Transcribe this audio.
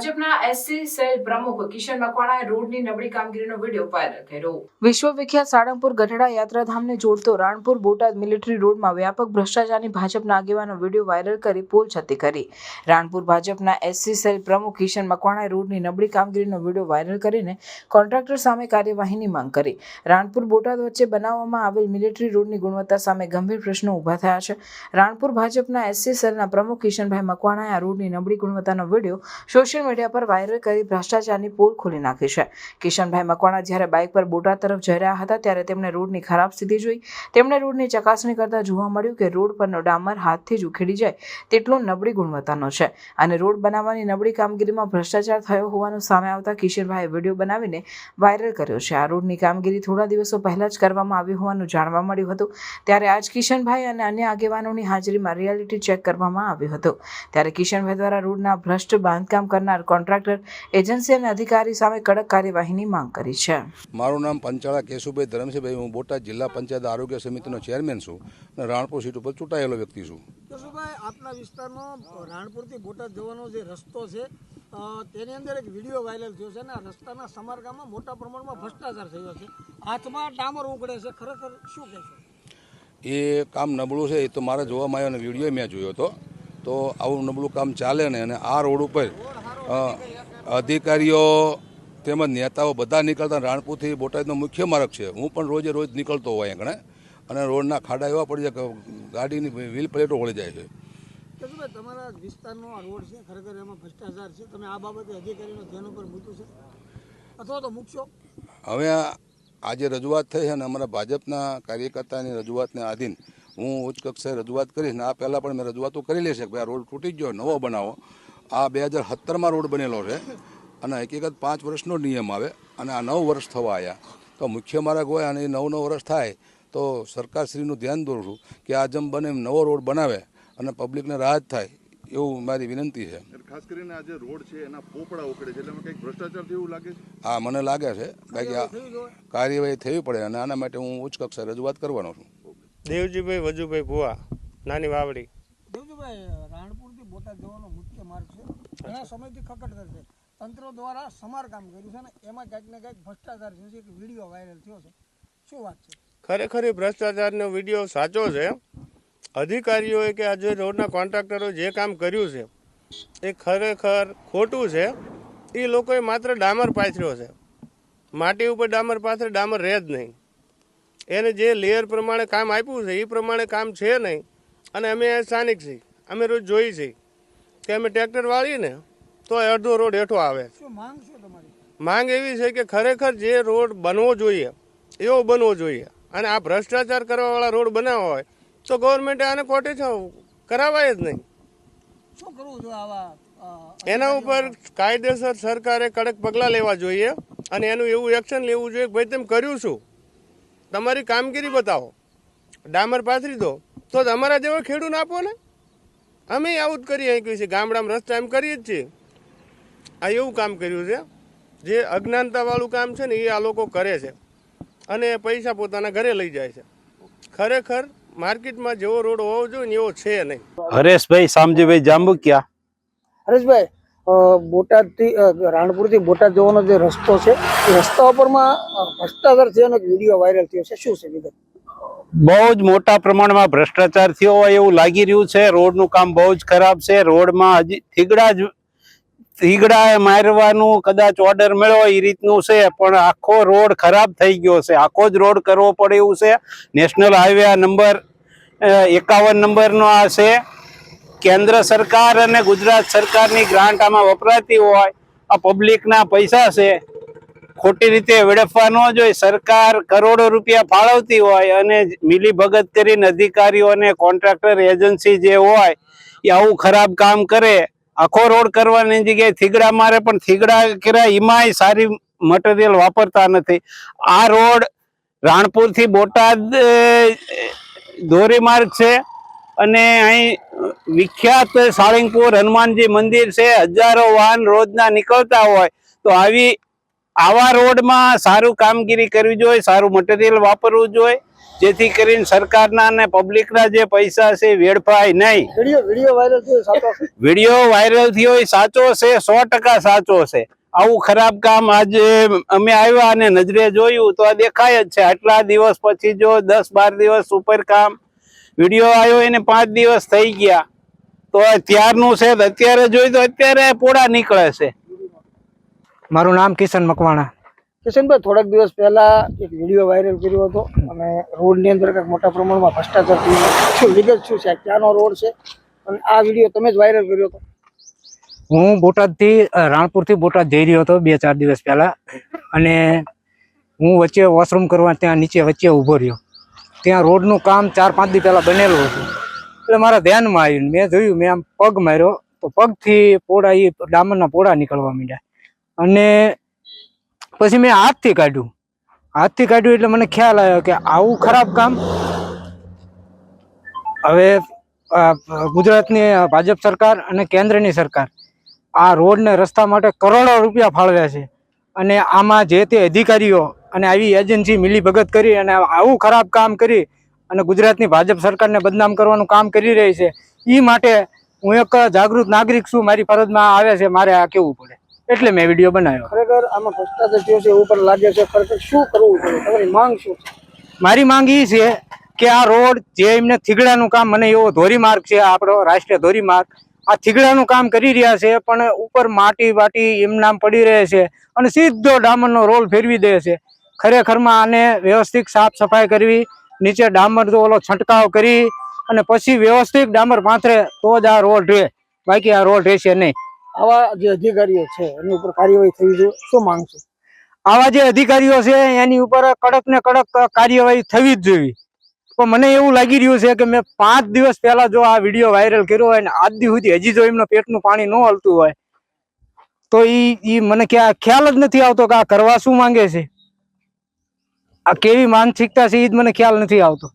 ભાજપના SC cell પ્રમુખ કિશન મકવાણાએ રોડની નબળી કામગીરીનો વીડિયો વાયરલ કર્યો. વિશ્વવિખ્યાત સાળંગપુર ગઢડા યાત્રાધામને જોડતો રાણપુર બોટાદ મિલિટરી રોડમાં વ્યાપક ભ્રષ્ટાચારની ભાજપના આગેવાનો વીડિયો વાયરલ કરી પોલ છતી કરી. રાણપુર ભાજપના એસસી સેલ પ્રમુખ કિશન મકવાણાએ રોડની નબળી કામગીરીનો વીડિયો વાયરલ કરીને કોન્ટ્રાક્ટર સામે કાર્યવાહીની માંગ કરી. રાણપુર બોટાદ વચ્ચે બનાવવામાં આવેલ મિલિટરી રોડની ગુણવત્તા સામે ગંભીર પ્રશ્નો ઊભા થયા છે. રાણપુર ભાજપના એસસી સેલના પ્રમુખ કિશનભાઈ મકવાણાએ આ રોડની નબળી ગુણવત્તાનો વીડિયો સોશિયલ મીડિયા પર વાયરલ કરી ભ્રષ્ટાચારની પોલ ખોલી નાખી છે. કિશનભાઈ મકવાણા જ્યારે બાઇક પર બોટાદ તરફ જઈ રહ્યા હતા ત્યારે તેમણે રોડની ખરાબ સ્થિતિ જોઈ. તેમણે રોડની ચકાસણી કરતા જોવા મળ્યું કે રોડ પરનો ડામર હાથથી જ ઉખેડી જાય તેટલો નબળી ગુણવત્તાનો છે અને રોડ બનાવવાની નબળી કામગીરીમાં ભ્રષ્ટાચાર થયો હોવાનું સામે આવતા કિશનભાઈએ વીડિયો બનાવીને વાયરલ કર્યો છે. આ રોડની કામગીરી થોડા દિવસો પહેલાં જ કરવામાં આવી હોવાનું જાણવા મળ્યું હતું. ત્યારે આજ કિશનભાઈ અને અન્ય આગેવાનોની હાજરીમાં રિયાલિટી ચેક કરવામાં આવ્યું હતું. ત્યારે કિશનભાઈ દ્વારા રોડના ભ્રષ્ટ બાંધકામ કરનાર કોન્ટ્રાક્ટર એજન્સી અને અધિકારી સામે કડક કાર્યવાહીની માંગ કરી છે. મારું નામ પંચાળા કેશુભાઈ ધરમસિંહભાઈ. હું બોટાદ જિલ્લા પંચાયત આરોગ્ય સમિતિનો ચેરમેન છું અને રાણપુર સીટ ઉપર ચૂંટાયેલો વ્યક્તિ છું. કેશુભાઈ આપના વિસ્તારમાં રાણપુરથી બોટાદ જવાનો જે રસ્તો છે તેની અંદર એક વીડિયો વાયરલ થયો છે અને આ રસ્તાના સમારકામમાં મોટા પ્રમાણમાં ભ્રષ્ટાચાર થયો છે. હાથમાં ડામર ઉકળે છે. ખરેખર શું કહેશો? એ કામ નબળું છે એ તો મારે જોવામાં આવ્યો અને વીડિયો મેં જોયો હતો. તો આવું નબળું કામ ચાલે ને અને આ રોડ ઉપર અધિકારીઓ તેમજ નેતાઓ બધા નીકળતા રાણપુરથી બોટાદનો મુખ્ય માર્ગ છે. હું પણ રોજે રોજ નીકળતો હોય આગળ અને રોડના ખાડા એવા પડી જાય કે ગાડીની વ્હીલ પ્લેટો વળી જાય છે. તમારા વિસ્તારનો આ રોડ છે ખરેખર એમાં ભ્રષ્ટાચાર છે? તમે આ બાબતે અધિકારીનો ધ્યાન ઉપર મૂક્યું છે? અથવા તો મૂકશો? હવે આજે રજૂઆત થઈ છે અને અમારા ભાજપના કાર્યકર્તાની રજૂઆતને આધીન હું ઉચ્ચ કક્ષાએ રજૂઆત કરીશ ને આ પહેલાં પણ મેં રજૂઆતો કરી લેશે કે ભાઈ આ રોડ તૂટી ગયો નવો બનાવો. આ બે હજાર સત્તરમાં રોડ બનેલો છે અને હકીકત પાંચ વર્ષનો નિયમ આવે અને આ નવ વર્ષ થવા આવ્યા તો મુખ્ય માર્ગ હોય અને એ નવ નવ વર્ષ થાય તો સરકારશ્રીનું ધ્યાન દોરું છું કે આ જેમ બને એમ નવો રોડ બનાવે અને પબ્લિકને રાહત થાય એવું મારી વિનંતી છે. ખાસ કરીને આજે જે રોડ છે એના પોપડા ઉખડે છે એટલે કંઈક ભ્રષ્ટાચાર જેવું લાગે છે? હા મને લાગે છે. બાકી આ કાર્યવાહી થવી પડે અને આના માટે હું ઉચ્ચ કક્ષાએ રજૂઆત કરવાનો છું. દેવજીભાઈ વજુભાઈ ભુવા નાની વાવડી. દેવજીભાઈ રાણપુરથી બોટાદ જવાનો ઘણા સમયથી ખકડતર છે. તંત્ર દ્વારા સમારકામ કર્યું છે અને એમાં ક્યાંક ને ક્યાંક ભ્રષ્ટાચાર થયો છે. એક વીડિયો વાયરલ થયો છે. શું વાત છે? ખરેખર એ ભ્રષ્ટાચારનો વીડિયો સાચો છે. અધિકારીઓએ કે આજે રોડના કોન્ટ્રાક્ટરો જે કામ કર્યું છે એ ખરેખર ખોટું છે. એ લોકોએ માત્ર ડામર પાથર્યો છે. માટી ઉપર ડામર પાથરે ડામર રહે જ નહીં. એને જે લેયર પ્રમાણે કામ આપ્યું છે એ પ્રમાણે કામ છે નહીં. અને અમે સ્થાનિક છીએ. અમે રોજ જોઈ છીએ. કે અમે ટ્રેક્ટર વાળીને તો અડધો રોડ હેઠો આવે. માંગ એવી છે કે ખરેખર જે રોડ બનવો જોઈએ એવો બનવો જોઈએ. અને આ ભ્રષ્ટાચાર કરવાવાળા રોડ બનાવવા હોય તો ગવર્મેન્ટે આને કોર્ટે કરાવાય જ નહીં. શું કરવું જોઈએ એના ઉપર કાયદેસર સરકારે કડક પગલાં લેવા જોઈએ અને એનું એવું એક્શન લેવું જોઈએ કે ભાઈ તેમ કર્યું શું? તમારી કામગીરી બતાવો. ડામર પાથરી દો. તો તમારા જેવો જેવા ખેડૂત આપો ને. અમે આવું જ કરીએ આંક્યું છે ગામડામાં રસ્તા એમ કરીએ જ છીએ. આ એવું કામ કર્યું છે જે અજ્ઞાનતાવાળું કામ છે ને એ આ લોકો કરે છે. અને પૈસા પોતાના ઘરે લઈ જાય છે. ખરેખર માર્કેટમાં જેવો રોડ હોવો જોઈએ ને એવો છે નહીં. હરેશભાઈ શામજીભાઈ જાંબુકિયા હરેશભાઈ બોટાદથી રાણપુરથી બોટાદ જવાનો જે રસ્તો છે એ રસ્તા ઉપરમાં ભ્રષ્ટાચાર છે અને વીડિયો વાયરલ થયો છે. શું છે વિગત? બહુ જ મોટા પ્રમાણમાં ભ્રષ્ટાચાર થયો હોય એવું લાગી રહ્યું છે. રોડનું કામ બહુ જ ખરાબ છે. રોડમાં હજી થીગડા જ થીગડા મારવાનું કદાચ ઓર્ડર મળ્યો એ રીતનું છે, પણ આખો રોડ ખરાબ થઈ ગયો છે. આખો જ રોડ કરવો પડે એવું છે. નેશનલ હાઈવે નંબર એકાવન નંબરનો આ છે. કેન્દ્ર સરકાર અને ગુજરાત સરકારની ગ્રાન્ટ આમાં વપરાતી હોય. આ પબ્લિકના પૈસા છે. ખોટી રીતે વેડફવા ન જોઈએ. સરકાર કરોડો રૂપિયા ફાળવતી હોય અને મિલી ભગત કરીને અધિકારીઓ અને કોન્ટ્રાક્ટર એજન્સી જે હોય, એ આવું ખરાબ કામ કરે. આખો રોડ કરવાની જગ્યાએ થીગડા મારે, પણ થીગડા કર્યા એમાંય સારી મટીરિયલ વાપરતા નથી. આ રોડ રાણપુરથી બોટાદ ધોરીમાર્ગ છે અને અહીં વિખ્યાત સાળંગપુર હનુમાનજી મંદિર છે. હજારો વાહન રોજના નીકળતા હોય. તો આવી આવા રોડમાં સારું કામગીરી કરવી જોઈએ સારું મટીરિયલ વાપરવું જોઈએ જેથી કરીને સરકારના અને પબ્લિકના જે પૈસા છે વેડફાય નહીં. વીડિયો વાયરલ થયો એ સાચો છે સો ટકા સાચો છે. આવું ખરાબ કામ આજે અમે આવ્યા અને નજરે જોયું તો આ દેખાય જ છે. આટલા દિવસ પછી જો દસ બાર દિવસ ઉપર કામ વીડિયો આવ્યો એને પાંચ દિવસ થઈ ગયા. તો ત્યારનું છે અત્યારે જોયું તો અત્યારે પોળા નીકળે છે. મારું નામ કિશન મકવાણા. કિશનભાઈ થોડાક દિવસ પહેલા એક વીડિયો વાયરલ કર્યો હતો. અને રોડની અંદર કંઈક મોટા પ્રમાણમાં ભ્રષ્ટાચાર થયો. શું વિગત શું છે? ક્યાંનો રોડ છે? અને આ વીડિયો તમે જ વાયરલ કર્યો હતો. હું બોટાદથી રાણપુરથી બોટાદ જઈ રહ્યો હતો બે ચાર દિવસ પહેલા. અને હું વચ્ચે વોશરૂમ કરવા ત્યાં નીચે વચ્ચે ઊભો રહ્યો. ત્યાં રોડનું કામ ચાર પાંચ દી પહેલાં બનેલું હતું. એટલે મારા ધ્યાનમાં આવ્યું મેં જોયું મેં આમ પગ માર્યો. તો પગથી પોડા એ ડામરના પોડા નીકળવા માંડ્યા. અને પછી મેં હાથથી કાઢ્યું. હાથથી કાઢ્યું એટલે મને ખ્યાલ આવ્યો કે આવું ખરાબ કામ હવે ગુજરાતની ભાજપ સરકાર અને કેન્દ્રની સરકાર આ રોડને રસ્તા માટે કરોડો રૂપિયા ફાળવ્યા છે. અને આમાં જે તે અધિકારીઓ અને આવી એજન્સી મિલી ભગત કરી અને આવું ખરાબ કામ કરી અને ગુજરાતની ભાજપ સરકારને બદનામ કરવાનું કામ કરી રહી છે એ માટે હું એક જાગૃત નાગરિક છું. મારી ફરજમાં આવે છે, મારે આ કેવું પડે? એટલે મેં વીડિયો બનાવ્યો. ખરેખર આમાં ભ્રષ્ટાચાર થયો છે એવું પણ લાગે છે. ખરેખર શું કરવું જોઈએ? તમારી માંગ શું છે? મારી માંગ એ છે કે આ રોડ જે એમને થીગડાનું કામ મને એવો ધોરીમાર્ગ છે આપણો રાષ્ટ્રીય ધોરીમાર્ગ આ થીગડાનું કામ કરી રહ્યા છે પણ ઉપર માટી વાટી એમ નામ પડી રહે છે અને સીધો ડામરનો રોલ ફેરવી દે છે. ખરેખરમાં આને વ્યવસ્થિત સાફ સફાઈ કરવી નીચે ડામરનો ઓલો છંટકાવ કરી અને પછી વ્યવસ્થિત ડામર પાથરે તો જ આ રોડ રહે. બાકી આ રોડ રહેશે નહીં. આવા જે અધિકારીઓ છે, એની ઉપર કાર્યવાહી થવી જોઈએ. શું માંગ છે? આવા જે અધિકારીઓ છે, એની ઉપર કડક ને કડક કાર્યવાહી થવી જ જોઈએ. પણ મને એવું લાગી રહ્યું છે કે મેં પાંચ દિવસ પહેલા જો આ વીડિયો વાયરલ કર્યો હોય ને, આજ દી સુધી હજી જો એમના પેટનું પાણી ન હલતું હોય, તો ઈ મને ક્યાં ખ્યાલ જ નથી આવતો કે આ કરવા શું માંગે છે. આ કેવી માનસિકતા છે એ જ મને ખ્યાલ નથી આવતો.